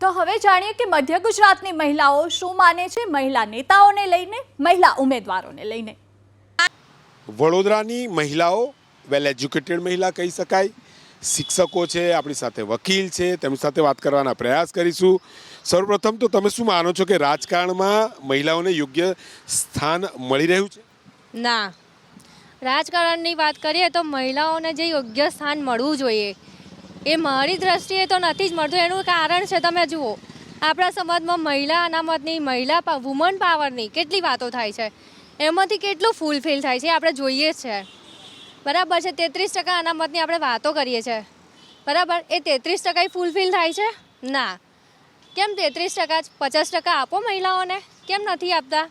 તો હવે જાણીએ કે મધ્ય ગુજરાતની મહિલાઓ શું માને છે? મહિલા નેતાઓને લઈને મહિલા ઉમેદવારોને લઈને. વડોદરાની મહિલાઓ વેલ એજ્યુકેટેડ મહિલા કહી શકાય શિક્ષકો છે આપણી સાથે વકીલ છે તેમની સાથે વાત કરવાના પ્રયાસ કરીશું. સૌપ્રથમ તો તમે શું માનો છો કે રાજકારણમાં મહિલાઓને યોગ્ય સ્થાન મળી રહ્યું છે? ના. રાજકારણની વાત કરીએ તો મહિલાઓને જે યોગ્ય સ્થાન મળવું જોઈએ એ મારી દ્રષ્ટિએ તો નથી જ મળતું. એનું કારણ છે તમે જુઓ, આપણા સમાજમાં મહિલા અનામતની, મહિલા વુમન પાવરની કેટલી વાતો થાય છે. એમાંથી કેટલું ફૂલફિલ થાય છે આપણે જોઈએ છે. બરાબર છે, તેત્રીસ ટકા અનામતની આપણે વાતો કરીએ છીએ બરાબર, એ તેત્રીસ ટકા ફૂલફિલ થાય છે? ના. કેમ તેત્રીસ ટકા જ પચાસ ટકા આપો મહિલાઓને? કેમ નથી આપતા?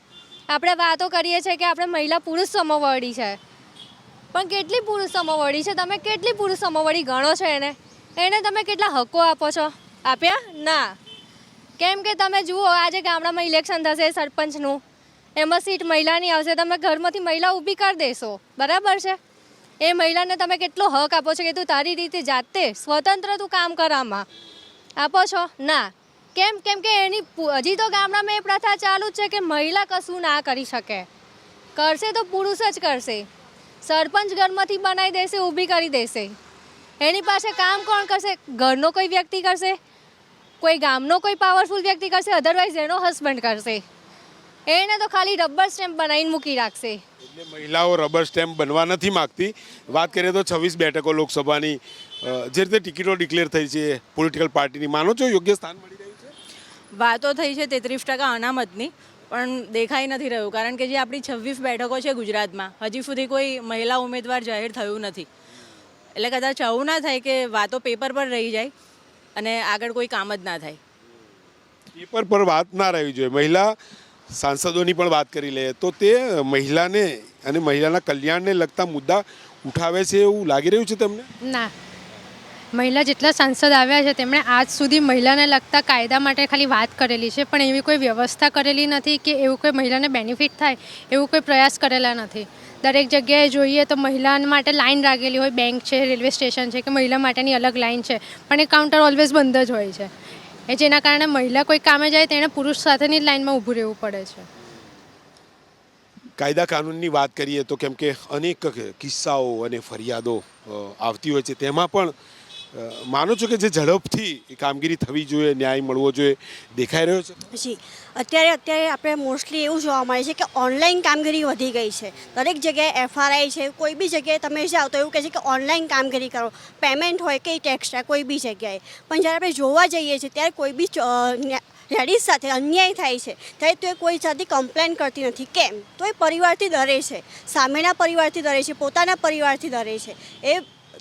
આપણે વાતો કરીએ છીએ કે આપણે મહિલા પુરુષ સમોવડી છે. પણ કેટલી પુરુષ સમોવડી છે? તમે કેટલી પુરુષ સમોવડી ગણો છો એને? એને તમે કેટલા હકો આપો છો? આપ્યા? ના. કેમ કે તમે જુઓ આજે ગામડામાં ઇલેક્શન થશે સરપંચનું. એમાં સીટ મહિલાની આવશે. તમે ઘરમાંથી મહિલા ઊભી કરી દેશો. બરાબર છે? એ મહિલાને તમે કેટલો હક આપો છો કે તું તારી રીતે જાતે સ્વતંત્ર તું કામ કર આમાં આપો છો? ના. કેમ? કેમ કે એની હજી તો ગામડામાં એ પ્રથા ચાલુ જ છે કે મહિલા કશું ના કરી શકે. કરશે તો પુરુષ જ કરશે. સરપંચ ઘરમાંથી બનાવી દેશે ઊભી કરી દેશે. એની પાસે કામ કોણ કરશે? ઘરનો કોઈ વ્યક્તિ કરશે? કોઈ ગામનો કોઈ પાવરફુલ વ્યક્તિ કરશે? અધરવાઇઝ એનો હસબન્ડ કરશે. એને તો ખાલી રબર સ્ટેમ્પ બનાવીને મૂકી રાખશે. એટલે મહિલાઓ રબર સ્ટેમ્પ બનવા નથી માગતી. વાત કરીએ તો છવ્વીસ બેઠકો લોકસભાની જે રીતે ટિકિટો ડિક્લેર થઈ છે પોલિટિકલ પાર્ટીની માનો છો યોગ્ય સ્થાન મળી રહ્યું છે? વાતો થઈ છે તેત્રીસ ટકા અનામતની પણ દેખાઈ નથી રહ્યું. કારણ કે જે આપણી છવ્વીસ બેઠકો છે ગુજરાતમાં હજી સુધી કોઈ મહિલા ઉમેદવાર જાહેર થયું નથી. એટલે કદાચ આવું ના થાય કે વાતો પેપર પર રહી જાય અને આગળ કોઈ કામ જ ના થાય. પેપર પર વાત ના રહેવી જોઈએ. મહિલા સાંસદોની પણ વાત કરી લઈએ તો તે મહિલાને અને મહિલાના કલ્યાણને લગતા મુદ્દા ઉઠાવે છે એવું લાગી રહ્યું છે તમને? ના. મહિલા જેટલા સાંસદ આવ્યા છે, તેમણે આજ સુધી મહિલાને લગતા કાયદા માટે ખાલી વાત કરેલી છે, પણ એવી કોઈ વ્યવસ્થા કરેલી નથી કે એવું કોઈ મહિલાને બેનિફિટ થાય, એવું કોઈ પ્રયાસ કરેલા નથી. દરેક જગ્યાએ જોઈએ તો મહિલા માટે લાઇન રાખેલી હોય, બેંક છે, રેલવે સ્ટેશન છે, કે મહિલા માટેની અલગ લાઇન છે, પણ એ કાઉન્ટર ઓલવેઝ બંધ જ હોય છે. એ જેના કારણે મહિલા કોઈ કામે જાય, તેણે પુરુષ સાથેની જ લાઈનમાં ઊભું રહેવું પડે છે. કાયદા કાનૂનની વાત કરીએ તો કેમ કે અનેક કિસ્સાઓ અને ફરિયાદો આવતી હોય છે, તેમાં પણ માનો છો કે જે ઝડપથી કામગીરી થવી જોઈએ, ન્યાય મળવો જોઈએ, દેખાઈ રહ્યો છે? જી. અત્યારે અત્યારે આપણે મોસ્ટલી એવું જોવા મળે છે કે ઓનલાઈન કામગીરી વધી ગઈ છે. દરેક જગ્યાએ એફઆરઆઈ છે, કોઈ બી જગ્યાએ તમે જાઓ તો એવું કહે છે કે ઓનલાઈન કામગીરી કરો. પેમેન્ટ હોય કે ટેક્સ્ટ્રા કોઈ બી જગ્યાએ. પણ જ્યારે આપણે જોવા જઈએ છીએ, ત્યારે કોઈ બી લેડીઝ સાથે અન્યાય થાય છે, ત્યારે તો એ કોઈ સાથે કમ્પ્લેન કરતી નથી. કેમ? તો એ પરિવારથી ડરે છે. સામેના પરિવારથી ડરે છે, પોતાના પરિવારથી ડરે છે. એ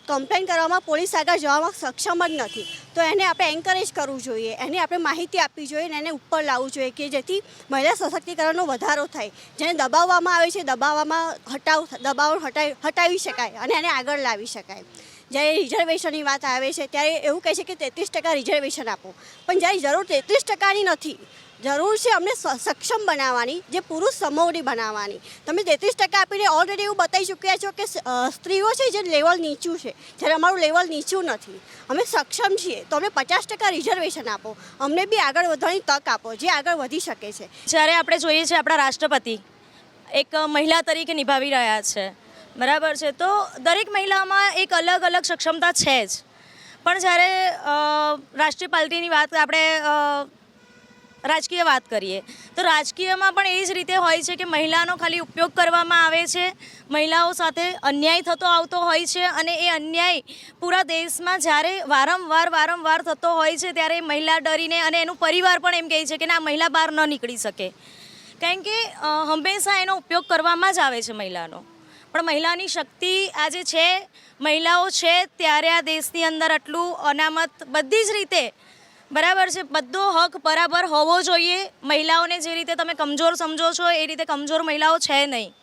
કમ્પ્લેન કરવામાં પોલીસ આગળ જવામાં સક્ષમ જ નથી. તો એને આપણે એન્કરેજ કરવું જોઈએ. એને આપણે માહિતી આપવી જોઈએ અને એને ઉપર લાવવું જોઈએ કે જેથી મહિલા સશક્તિકરણનો વધારો થાય. જેને દબાવવામાં આવે છે, દબાવવામાં હટાવ દબાવ હટાવી હટાવી શકાય અને એને આગળ લાવી શકાય. જ્યારે રિઝર્વેશનની વાત આવે છે, ત્યારે એવું કહે છે કે તેત્રીસ ટકા રિઝર્વેશન આપો. પણ જ્યારે જરૂર તેત્રીસ ટકાની નથી જરૂર છે અમને સક્ષમ બનાવવાની, જે પુરુષ સમોવડી બનાવવાની. તમે તેત્રીસ ટકા આપીને ઓલરેડી એવું બતાવી ચૂક્યા છો કે સ્ત્રીઓ છે જે લેવલ નીચું છે. જ્યારે અમારું લેવલ નીચું નથી. અમે સક્ષમ છીએ. તો અમને પચાસ ટકા રિઝર્વેશન આપો. અમને બી આગળ વધવાની તક આપો, જે આગળ વધી શકે છે. જ્યારે આપણે જોઈએ છીએ આપણા રાષ્ટ્રપતિ, એક મહિલા તરીકે નિભાવી રહ્યા છે. બરાબર છે? તો દરેક મહિલામાં એક અલગ અલગ સક્ષમતા છે જ. પણ જ્યારે રાષ્ટ્રીય પાર્ટીની વાત આપણે રાજકીય વાત કરીએ, તો રાજકીયમાં પણ એ જ રીતે હોય છે કે મહિલાનો ખાલી ઉપયોગ કરવામાં આવે છે, મહિલાઓ સાથે અન્યાય થતો આવતો હોય છે અને એ અન્યાય પૂરા દેશમાં જ્યારે વારંવાર વારંવાર થતો હોય છે ત્યારે મહિલા ડરીને અને એનું પરિવાર પણ એમ કહે છે કે ના, મહિલા બહાર ન નીકળી શકે. કારણ કે હંમેશા એનો ઉપયોગ કરવામાં જ આવે છે મહિલાનો. પણ મહિલાની શક્તિ આજે છે, મહિલાઓ છે ત્યારે આ દેશની અંદર આટલું અનામત બધી જ રીતે બરાબર છે બધો હક બરાબર હોવો જોઈએ. મહિલાઓને જે રીતે તમે કમજોર સમજો છો એ રીતે કમજોર મહિલાઓ છે નહીં.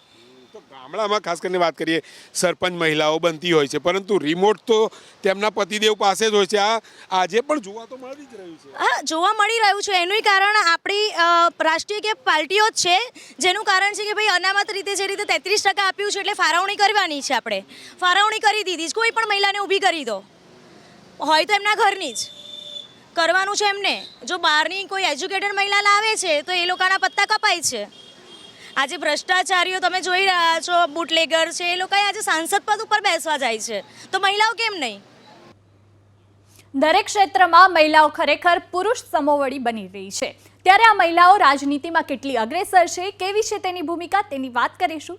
તો ગામડામાં ખાસ કરીને વાત કરીએ સરપંચ મહિલાઓ બનતી હોય છે પરંતુ રિમોટ તો તેમના પતિદેવ પાસે જ હોય છે. આ આજે પણ જોવા તો મળી જ રહ્યું છે. હા જોવા મળી રહ્યું છે. એનું કારણ આપણી રાષ્ટ્રીય કે પાર્ટીઓ જ છે જેનું કારણ છે કે ભાઈ અનામત રીતે જે રીતે તેત્રીસ ટકા આપ્યું છે એટલે ફાળવણી કરવાની છે આપણે. ફાળવણી કરી દીધી કોઈ પણ મહિલાને ઊભી કરી દો. હોય તો એમના ઘરની જ. કરવાનું છે એમને? જો બહારની કોઈ એજ્યુકેટેડ મહિલા લાવે છે, તો એ લોકોના પત્તા કપાય છે. આજે ભ્રષ્ટાચારીઓ તમે જોઈ રહ્યા છો, બુટલેગર છે, એ લોકો આજે સાંસદ પદ ઉપર બેસવા જાય છે. તો મહિલાઓ કેમ નહીં? દરેક ક્ષેત્રમાં મહિલાઓ ખરેખર પુરુષ સમોવડી બની રહી છે. ત્યારે આ મહિલાઓ રાજનીતિમાં કેટલી અગ્રેસર છે, કેવી છે તેની ભૂમિકા, તેની વાત કરીશું.